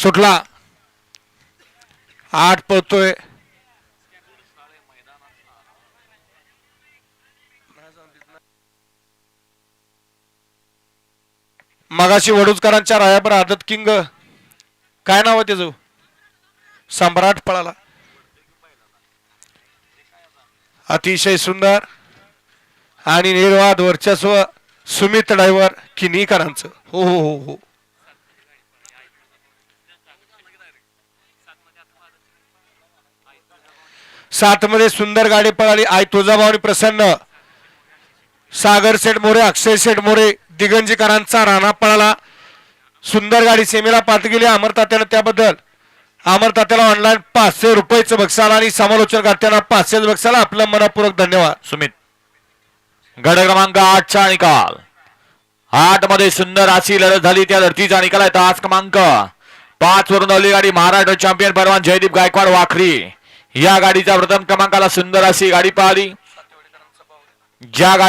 सुटला. आठ पळतोय मगाशी वडुजकरांच्या रायाबर आदत किंग. काय नाव आहे त्याचं? सम्राट पळाला. अतिशय सुंदर आणि निर्वाद वर्चस्व सुमित ड्रायव्हर किनीकरांचं हो हो हो हो. सातमध्ये सुंदर गाडी पळाली. आई तुळजाभवानी प्रसन्न. सागर शेठ मोरे अक्षय शेठ मोरे दिगंजीकरांचा राणा पळाला. सुंदर गाडी सेमीला पात गेली. अमर तात्यानं त्याबद्दल. अमर तात्याला ऑनलाईन पाचशे रुपयेचं बक्षाला आणि समालोचन करताना पाचशे बक्षाला आपलं मनपूर्वक धन्यवाद. सुमित. गड क्रमांक आठचा निकाल. आठमध्ये सुंदर अशी लढत झाली. त्या लढतीचा निकाल आहे. तास क्रमांक पाच वरून धावली गाडी. महाराष्ट्र चॅम्पियन परवान जयदीप गायकवाड वाखरी. या गाडीच्या प्रथम क्रमांकाला सुंदर अशी गाडी पाहिली. ज्या गाडी